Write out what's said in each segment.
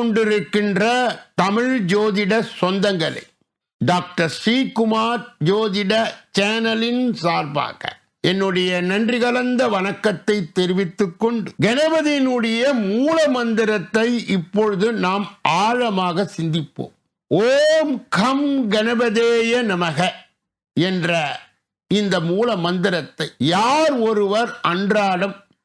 கொண்டிருக்கின்ற தமிழ் ஜோதிட சொந்தங்களே டாக்டர் ஸ்ரீகுமார் ஜோதிட சேனலின் சார்பாக என்னுடைய நன்றி கலந்த வணக்கத்தை தெரிவித்துக் கொண்டு கணபதியினுடைய மூல மந்திரத்தை இப்பொழுது நாம் ஆழமாக சிந்திப்போம். ஓம் கம் கணபதேய நமக என்ற இந்த மூல மந்திரத்தை யார் ஒருவர் அன்றாடம்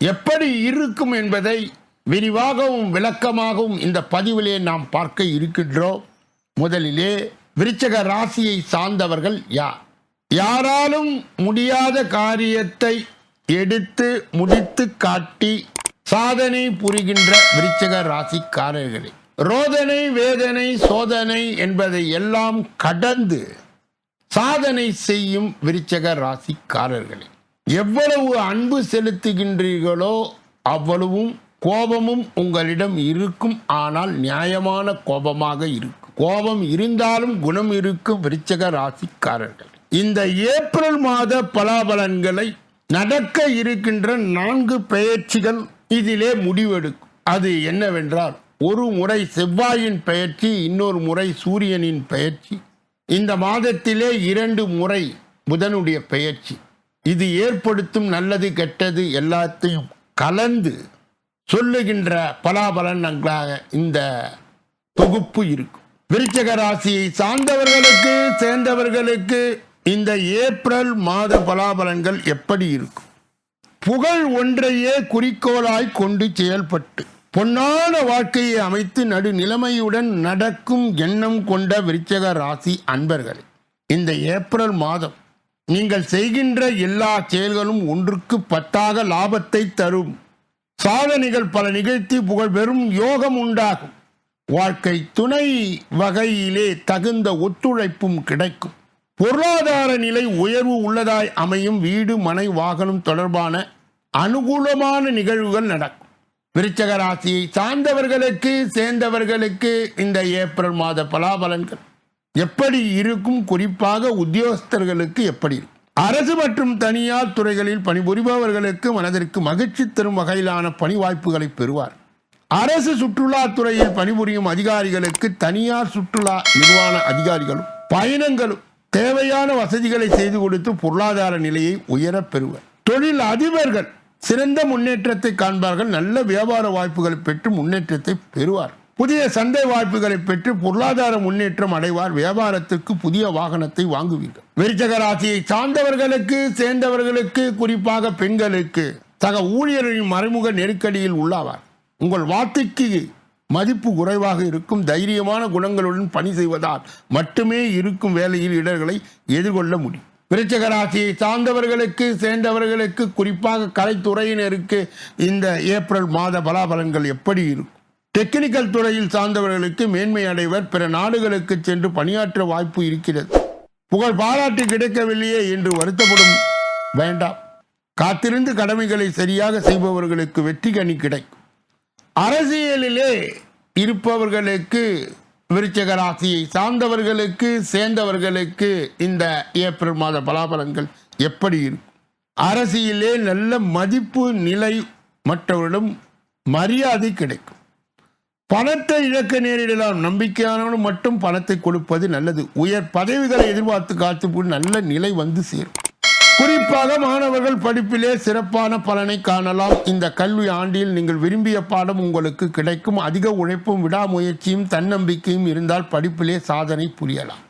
எப்படி இருக்கும் என்பதை விரிவாகவும் விளக்கமாகவும் இந்த பதிவிலே நாம் பார்க்க இருக்கின்றோம். முதலிலே விருச்சக ராசியை சார்ந்தவர்கள் யார்? யாராலும் முடியாத காரியத்தை எடுத்து முடித்து காட்டி சாதனை புரிகின்ற விருச்சக ராசிக்காரர்களே. ரோதனை வேதனை சோதனை என்பதை எல்லாம் கடந்து சாதனை செய்யும் விருச்சக ராசிக்காரர்களே. எவ்வளவு அன்பு செலுத்துகின்றீர்களோ அவ்வளவும் கோபமும் உங்களிடம் இருக்கும். ஆனால் நியாயமான கோபமாக இருக்கும். கோபம் இருந்தாலும் குணம் இருக்கும் விருச்சக ராசிக்காரர்கள். இந்த ஏப்ரல் மாத பலாபலன்களை நடக்க இருக்கின்ற நான்கு பெயர்ச்சிகள் இதிலே முடிவெடுக்கும். அது என்னவென்றால் ஒரு முறை செவ்வாயின் பெயர்ச்சி இன்னொரு முறை சூரியனின் பெயர்ச்சி இந்த மாதத்திலே இரண்டு முறை புதனுடைய பெயர்ச்சி இது ஏற்படுத்தும் நல்லது கெட்டது எல்லாத்தையும் கலந்து சொல்லுகின்ற பலாபலன்களாக இந்த தொகுப்பு இருக்கும். விருச்சக ராசியை சார்ந்தவர்களுக்கு சேர்ந்தவர்களுக்கு இந்த ஏப்ரல் மாத பலாபலன்கள் எப்படி இருக்கும்? புகழ் ஒன்றையே குறிக்கோளாய் கொண்டு செயல்பட்டு பொன்னான வாழ்க்கையை அமைத்து நடு நிலைமையுடன் நடக்கும் எண்ணம் கொண்ட விருச்சக ராசி அன்பர்களே இந்த ஏப்ரல் மாதம் நீங்கள் செய்கின்ற எல்லா செயல்களும் ஒன்றுக்கு பத்தாக லாபத்தை தரும். சாதனைகள் பல நிகழ்த்தி புகழ் பெறும் யோகம் உண்டாகும். வாழ்க்கை துணை வகையிலே தகுந்த ஒத்துழைப்பும் கிடைக்கும். பொருளாதார நிலை உயர்வு உள்ளதாய் அமையும் வீடு மனை வாகனம் தொடர்பான அனுகூலமான நிகழ்வுகள் நடக்கும். விருச்சக ராசியை சார்ந்தவர்களுக்கு சேர்ந்தவர்களுக்கு இந்த ஏப்ரல் மாத பலாபலன்கள். எப்படி இருக்கும் குறிப்பாக உத்தியோகஸ்தர்களுக்கு எப்படி இருக்கும்? அரசு மற்றும் தனியார் துறைகளில் பணிபுரிபவர்களுக்கு மனதிற்கு மகிழ்ச்சி தரும் வகையிலான பணி வாய்ப்புகளை பெறுவார். அரசு சுற்றுலாத்துறையில் பணிபுரியும் அதிகாரிகளுக்கு தனியார் சுற்றுலா நிர்வாண அதிகாரிகளும் பயணங்களும் தேவையான வசதிகளை செய்து கொடுத்து பொருளாதார நிலையை உயரப் பெறுவர். தொழில் அதிபர்கள் சிறந்த முன்னேற்றத்தை காண்பார்கள் நல்ல வியாபார வாய்ப்புகளை பெற்று முன்னேற்றத்தை பெறுவார். புதிய சந்தை வாய்ப்புகளை பெற்று பொருளாதார முன்னேற்றம் அடைவார். வியாபாரத்துக்கு புதிய வாகனத்தை வாங்குவீர்கள். விருச்சக ராசியை சார்ந்தவர்களுக்கு சேர்ந்தவர்களுக்கு குறிப்பாக பெண்களுக்கு சக ஊழியர்களின் மறைமுக நெருக்கடியில் உள்ளாவார். உங்கள் வார்த்தைக்கு மதிப்பு குறைவாக இருக்கும். தைரியமான குணங்களுடன் பணி செய்வதால் மட்டுமே இருக்கும் வேலையில் இடர்களை எதிர்கொள்ள முடியும். விருச்சக ராசியை சார்ந்தவர்களுக்கு சேர்ந்தவர்களுக்கு குறிப்பாக கலைத்துறையினருக்கு இந்த ஏப்ரல் மாத பலாபலன்கள் எப்படி இருக்கும்? டெக்னிக்கல் துறையில் சார்ந்தவர்களுக்கு மேன்மை அடைவர். பிற நாடுகளுக்கு சென்று பணியாற்ற வாய்ப்பு இருக்கிறது. புகழ் பாராட்டு கிடைக்கவில்லையே என்று வருத்தப்படும். வேண்டாம். காத்திருந்து கடமைகளை சரியாக செய்பவர்களுக்கு வெற்றி கனி கிடைக்கும். அரசியலிலே இருப்பவர்களுக்கு விருச்சக ராசியை சார்ந்தவர்களுக்கு சேர்ந்தவர்களுக்கு இந்த ஏப்ரல் மாத பலாபலங்கள் எப்படி இருக்கும்? அரசியலே நல்ல மதிப்பு நிலை மற்றவரிடம் மரியாதை கிடைக்கும். பணத்தை இழக்க நேரிடலாம். நம்பிக்கையானவனும் மட்டும் பணத்தை கொடுப்பது நல்லது. உயர் பதவிகளை எதிர்பார்த்து காத்து நல்ல நிலை வந்து சேரும். குறிப்பாக மாணவர்கள் படிப்பிலே சிறப்பான பலனை காணலாம். இந்த கல்வி ஆண்டில் நீங்கள் விரும்பிய பாடம் உங்களுக்கு கிடைக்கும். அதிக உழைப்பும் விடாமுயற்சியும் தன்னம்பிக்கையும் இருந்தால் படிப்பிலே சாதனை புரியலாம்.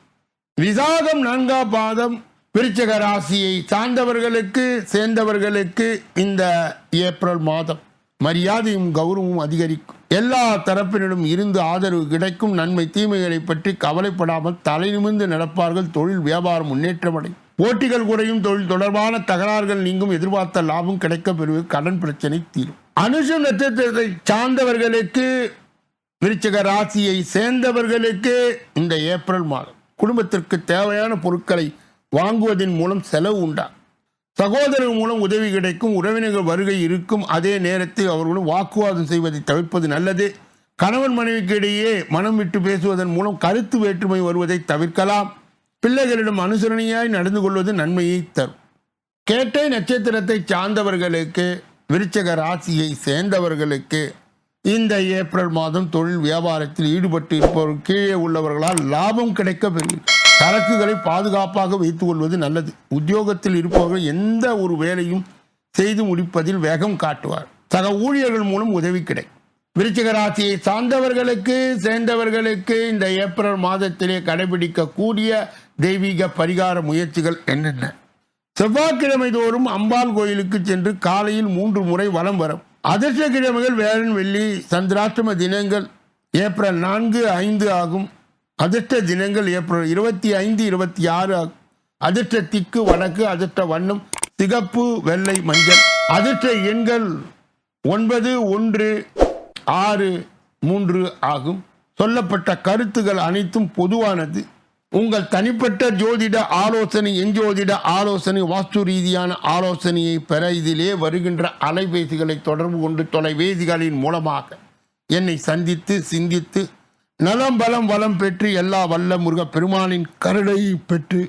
விசாகம் நான்காம் பாதம் விருச்சக ராசியை சார்ந்தவர்களுக்கு சேர்ந்தவர்களுக்கு இந்த ஏப்ரல் மாதம். மரியாதையும் கௌரவமும் அதிகரிக்கும். எல்லா தரப்பினரும் இருந்து ஆதரவு கிடைக்கும். நன்மை தீமைகளை பற்றி கவலைப்படாமல் தலை நிமிர்ந்து நடப்பார்கள். தொழில் வியாபாரம் முன்னேற்றமடையும் போட்டிகள் குறையும். தொழில் தொடர்பான தகராறுகள் நீங்கும். எதிர்பார்த்த லாபம் கிடைக்கப்பெறுவது கடன் பிரச்சனை தீரும். அனுஷ நட்சத்திரத்தை சார்ந்தவர்களுக்கு விருச்சக ராசியை சேர்ந்தவர்களுக்கு இந்த ஏப்ரல் மாதம் குடும்பத்திற்கு தேவையான பொருட்களை வாங்குவதன் மூலம் செலவு உண்டாகும். சகோதரர் மூலம் உதவி கிடைக்கும் உறவினர்கள் வருகை இருக்கும். அதே நேரத்தில் அவர்களும் வாக்குவாதம் செய்வதை தவிர்ப்பது நல்லது. கணவன் மனைவிக்கு இடையே மனம் விட்டு பேசுவதன் மூலம் கருத்து வேற்றுமை வருவதை தவிர்க்கலாம். பிள்ளைகளிடம் அனுசரணையாய் நடந்து கொள்வது நன்மையை தரும். கேட்டை நட்சத்திரத்தை சார்ந்தவர்களுக்கு விருச்சக ராசியை சேர்ந்தவர்களுக்கு இந்த ஏப்ரல் மாதம் தொழில் வியாபாரத்தில் ஈடுபட்டு இருப்பவர் கீழே உள்ளவர்களால் லாபம் கிடைக்க பெறுகிறது சரக்குகளை பாதுகாப்பாக வைத்துக் கொள்வது நல்லது. உத்தியோகத்தில் இருப்பவர்கள் எந்த ஒரு வேலையும் செய்து முடிப்பதில் வேகம் காட்டுவார். சக ஊழியர்கள் மூலம் உதவி கிடை விருச்சிக ராசியை சார்ந்தவர்களுக்கு சேர்ந்தவர்களுக்கு இந்த ஏப்ரல் மாதத்திலே கடைபிடிக்கக்கூடிய தெய்வீக பரிகார முயற்சிகள் என்னென்ன? செவ்வாய்க்கிழமை தோறும் அம்பாள் கோயிலுக்கு சென்று காலையில் மூன்று முறை வலம் வரும். அதிர்ஷ்ட கிழமைகள் வேளன் வெள்ளி சந்திராஷ்டம தினங்கள் ஏப்ரல் நான்கு ஐந்து ஆகும். அதிர்ஷ்ட தினங்கள் ஏப்ரல் இருபத்தி ஐந்து இருபத்தி ஆறு அதிர்ஷ்ட திக்கு வடக்கு அதிர்ஷ்ட வண்ணம் சிகப்பு வெள்ளை மஞ்சள். அதிர்ஷ்ட எண்கள் ஒன்பது ஒன்று ஆறு மூன்று ஆகும். சொல்லப்பட்ட கருத்துகள் அனைத்தும் பொதுவானது. உங்கள் தனிப்பட்ட ஜோதிட ஆலோசனை எஞ்சோதிட ஆலோசனை வாஸ்து ரீதியான ஆலோசனையை பெற இதிலே வருகின்ற அலைபேசிகளை தொடர்பு கொண்டு தொலைபேசிகளின் மூலமாக என்னை சந்தித்து சிந்தித்து நலம் பலம் வளம் பெற்று எல்லா வல்ல முருக பெருமானின் கருணையை பெற்று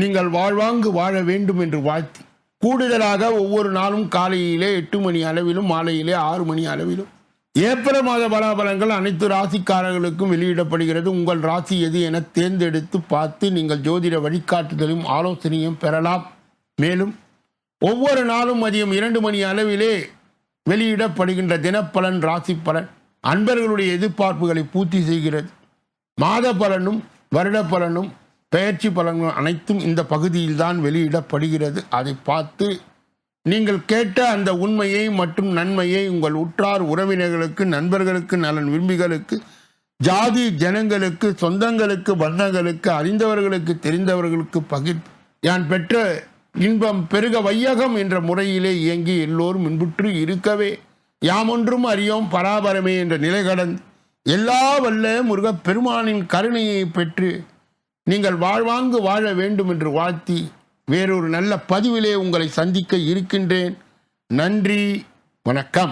நீங்கள் வாழ்வாங்கு வாழ வேண்டும் என்று வாழ்த்தி. கூடுதலாக ஒவ்வொரு நாளும் காலையிலே எட்டு மணி அளவிலும் மாலையிலே ஆறு மணி அளவிலும். ஏப்ரல் மாத பலாபலங்கள் அனைத்து ராசிக்காரர்களுக்கும் வெளியிடப்படுகிறது. உங்கள் ராசி எது என தேர்ந்தெடுத்து பார்த்து நீங்கள் ஜோதிட வழிகாட்டுதலும் ஆலோசனையும் பெறலாம். மேலும் ஒவ்வொரு நாளும் மதியம் இரண்டு மணி அளவிலே வெளியிடப்படுகின்ற தினப்பலன் ராசி பலன் அன்பர்களுடைய எதிர்பார்ப்புகளை பூர்த்தி செய்கிறது. மாத பலனும் வருட பலனும் பெயர்ச்சி பலன்கள் அனைத்தும் இந்த பகுதியில்தான் வெளியிடப்படுகிறது. அதை பார்த்து நீங்கள் கேட்ட அந்த உண்மையை மற்றும் நன்மையை உங்கள் உற்றார் உறவினர்களுக்கு நண்பர்களுக்கு நலன் விரும்பிகளுக்கு ஜாதி ஜனங்களுக்கு சொந்தங்களுக்கு பந்தங்களுக்கு அறிந்தவர்களுக்கு தெரிந்தவர்களுக்கு பகிர் யான் பெற்ற இன்பம் பெருக வையகம் என்ற முறையிலே இயங்கி எல்லோரும் இன்புற்று இருக்கவே யாமொன்றும் அறியோம் பராபரமே என்ற நிலை கடந்து எல்லா வல்ல முருகப்பெருமானின் கருணையை பெற்று நீங்கள் வாழ்வாங்கு வாழ வேண்டும் என்று வாழ்த்தி வேறொரு நல்ல பதிவிலே உங்களை சந்திக்க இருக்கின்றேன். நன்றி வணக்கம்.